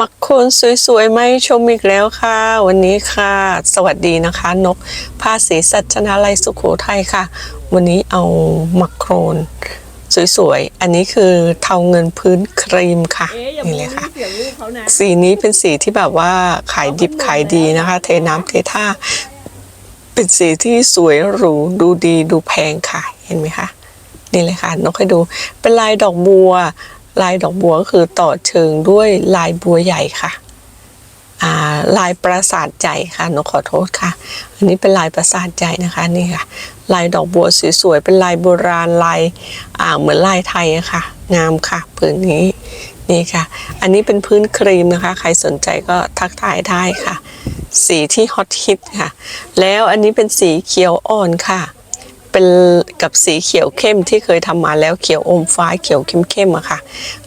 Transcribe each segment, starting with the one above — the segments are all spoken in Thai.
มักโคนสวยๆไหมชมอีกแล้วค่ะ วันนี้ค่ะ สวัสดีนะคะ นกภาษีสัชนาลัยสุขโขทัยค่ะ วันนี้เอามักโครนสวยๆ อันนี้คือเทาเงินพื้นครีมค่ะเอ๊ะอย่านี่บูเลยลค่ะลี่เสียงลูกเขานะสีนี้เป็นสีที่แบบว่าขายดิบขายดีนะคะ เทน้ำเทท่า เป็นสีที่สวยหรูดูดีดูแพงค่ะ เห็นไหมคะนี่เลยค่ะ นกให้ดูเป็นลายดอกบัว ลายดอกบัวก็คือต่อเชิงด้วยลายบัวใหญ่ค่ะลายปราสาทใจค่ะหนกขอโทษค่ะ อันนี้เป็นลายปราสาทใจนะคะนี่ค่ะ ลายดอกบัวสวยๆเป็นลายโบราณลายเหมือนลายไทยอะค่ะ งามค่ะผืนนี้นี่ค่ะ อันนี้เป็นพื้นครีมนะคะ ใครสนใจก็ทักทายได้ค่ะ สีที่ฮอตฮิตค่ะ แล้วอันนี้เป็นสีเขียวอ่อนค่ะ เป็นกับสีเขียวเข้มที่เคยทำมาแล้วเขียวอมฟ้าเขียวเข้มๆอะค่ะ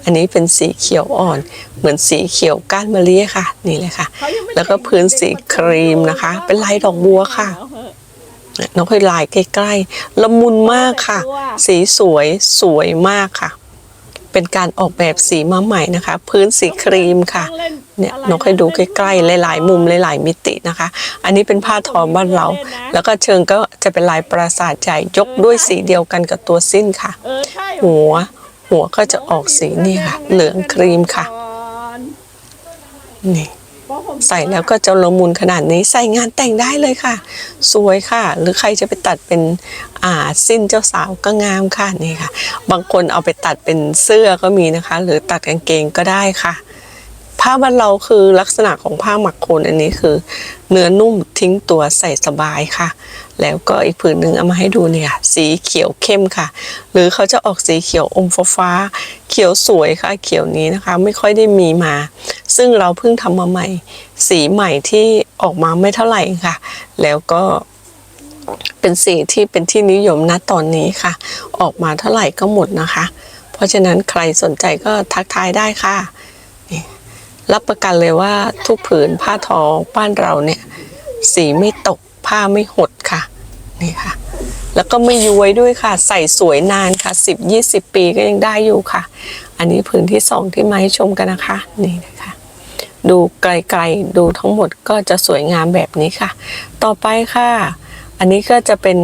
อันนี้เป็นสีเขียวอ่อน เหมือนสีเขียวก้านมะลิค่ะ นี่เลยค่ะเขายังไม่แล้วก็พื้นสีครีมนะคะ เป็นลายดอกบัวค่ะน้องเคยลายใกล้ๆละมุนมากค่ะ สีสวยสวยมากค่ะ เป็นการออกแบบสีมาใหม่นะคะ พื้นสีครีมค่ะเนี่ยนกให้ดูใกล้ๆหลายๆมุมหลายๆมิตินะคะ อันนี้เป็นผ้าทอบ้านเรา แล้วก็เชิงก็จะเป็นลายปราสาทใหญ่ยกด้วยสีเดียวกันกับตัวสิ้นค่ะ หัวหัวก็จะออกสีนี่ค่ะ เหลืองครีมค่ะนี่ ใส่แล้วก็จะละมุนขนาดนี้ใส่งานแต่งได้เลยค่ะ สวยค่ะ หรือใครจะไปตัดเป็นอ่าสิ้นเจ้าสาวก็งามค่ะนี่ค่ะ บางคนเอาไปตัดเป็นเสื้อก็มีนะคะ หรือตัดกางเกงก็ได้ค่ะ ผ้าบ้านเราคือลักษณะของผ้าหมักโคนอันนี้คือ เนื้อนุ่มทิ้งตัวใส่สบายค่ะ แล้วก็อีกผืนหนึ่งเอามาให้ดูเนี่ยสีเขียวเข้มค่ะ หรือเขาจะออกสีเขียวอมฟ้าฟ้า เขียวสวยค่ะ เขียวนี้นะคะ ไม่ค่อยได้มีมา ซึ่งเราเพิ่งทำมาใหม่ สีใหม่ที่ออกมาไม่เท่าไหร่ค่ะ แล้วก็เป็นสีที่เป็นที่นิยมณตอนนี้ค่ะ ออกมาเท่าไหร่ก็หมดนะคะ เพราะฉะนั้นใครสนใจก็ทักทายได้ค่ะนี่ รับประกันเลยว่าทุกผืนผ้าทอบ้านเราเนี่ย สีไม่ตกผ้าไม่หดค่ะนี่ค่ะ แล้วก็ไม่ย้วยด้วยค่ะ ใส่สวยนานค่ะ 10 20 ปีก็ยังได้อยู่ค่ะ อันนี้ผืนที่สองที่มาให้ชมกันนะคะนี่นะคะดูไกลๆดูทั้งหมดก็จะสวยงามแบบนี้ค่ะ ต่อไปค่ะ อันนี้ก็จะเป็น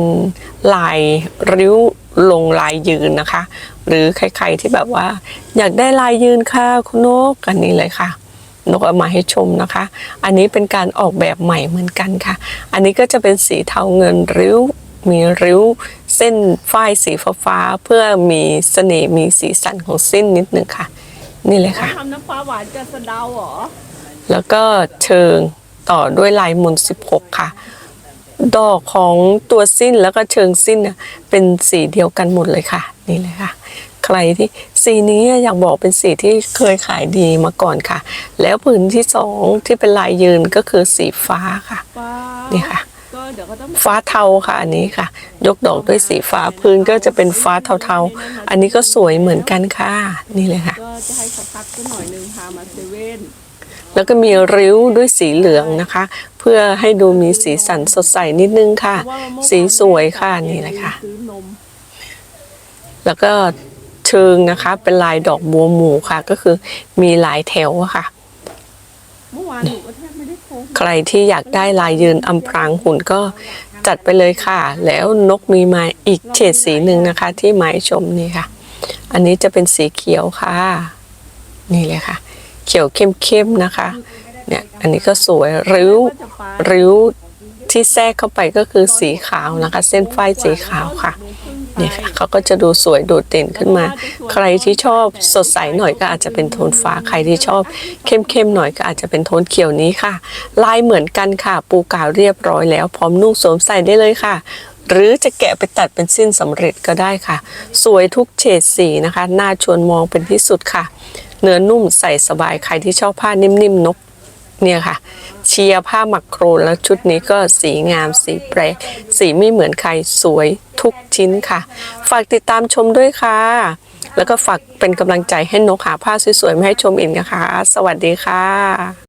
ลายริ้วลงลายยืนนะคะ หรือใครๆที่แบบว่า อยากได้ลายยืนค่ะคุณนกอันนี้เลยค่ะ นกเอามาให้ชมนะคะ อันนี้เป็นการออกแบบใหม่เหมือนกันค่ะ อันนี้ก็จะเป็นสีเทาเงินริ้ว มีริ้ว เส้นฝ้ายสีฟ้าๆเพื่อมีเสน่ห์มีสีสันของเส้นนิดนึงค่ะ นี่เลยค่ะ ทำน้ำปลาหวานจะสะเดาเหรอ แล้วก็เชิงต่อด้วยลายมนต์16 ค่ะ ดอกของตัวสิ้นแล้วก็เชิงสิ้นน่ะเป็นสีเดียวกันหมดเลยค่ะ นี่เลยค่ะ ใครที่สีนี้อยากบอกเป็นสีที่เคยขายดีมาก่อนค่ะ แล้วผืนที่สองที่เป็นลายยืนก็คือสีฟ้าค่ะป้านี่ค่ะก็เดี๋ยวก็ต้องฟ้าเทาค่ะอันนี้ค่ะ ยกดอกด้วยสีฟ้าพื้นก็จะเป็นฟ้าเทาๆ อันนี้ก็สวยเหมือนกันค่ะ นี่เลยค่ะก็จะให้เขาพักสักหน่อยหนึงพามาเซเว่นแล้วก็มีริ้วด้วยสีเหลืองนะคะ เพื่อให้ดูมีสีสันสดใสนิดนึงค่ะเพราะว่าเมื่อวานสีสวยค่ะนี่แหละค่ะซื้อนมแล้วก็เชิงนะคะ เป็นลายดอกบัวหมู่ค่ะ ก็คือมีหลายแถวอะค่ะเมื่อวานหนูก็แทบไม่ได้โพสต์ใครที่อยากได้ลายยืนอำพรางหุ่นก็จัดไปเลยค่ะ แล้วนกมีมาอีกเฉดสีหนึ่งนะคะ ที่หมายชมนี่ค่ะ อันนี้จะเป็นสีเขียวค่ะ นี่เลยค่ะ เขียวเข้มๆนะคะ เนี่ยอันนี้ก็สวยริ้วว่าจะไปริ้วที่แทรกเข้าไปก็คือสีขาวนะคะ เส้นฝ้ายสีขาวค่ะ นี่ค่ะเขาก็จะดูสวยโดดเด่นขึ้นมา ใครที่ชอบสดใสหน่อยก็อาจจะเป็นโทนฟ้า ใครที่ชอบเข้มๆหน่อยก็อาจจะเป็นโทนเขียวนี้ค่ะ ลายเหมือนกันค่ะ ปูกาวเรียบร้อยแล้วพร้อมนุ่งสวมใส่ได้เลยค่ะหรือจะแกะไปตัดเป็นสิ้นสำเร็จก็ได้ค่ะ สวยทุกเฉดสีนะคะน่าชวนมองเป็นที่สุดค่ะ เนื้อนุ่มใส่สบายใครที่ชอบผ้านิ่มๆนกเนี่ยค่ะ เชียร์ผ้าหมักโครนแล้วชุดนี้ก็สีงามสีแปลกสีไม่เหมือนใครสวยทุกชิ้นค่ะ ฝากติดตามชมด้วยค่ะ แล้วก็ฝากเป็นกำลังใจให้นกหาผ้าสวยๆมาให้ชมอีกนะคะ สวัสดีค่ะ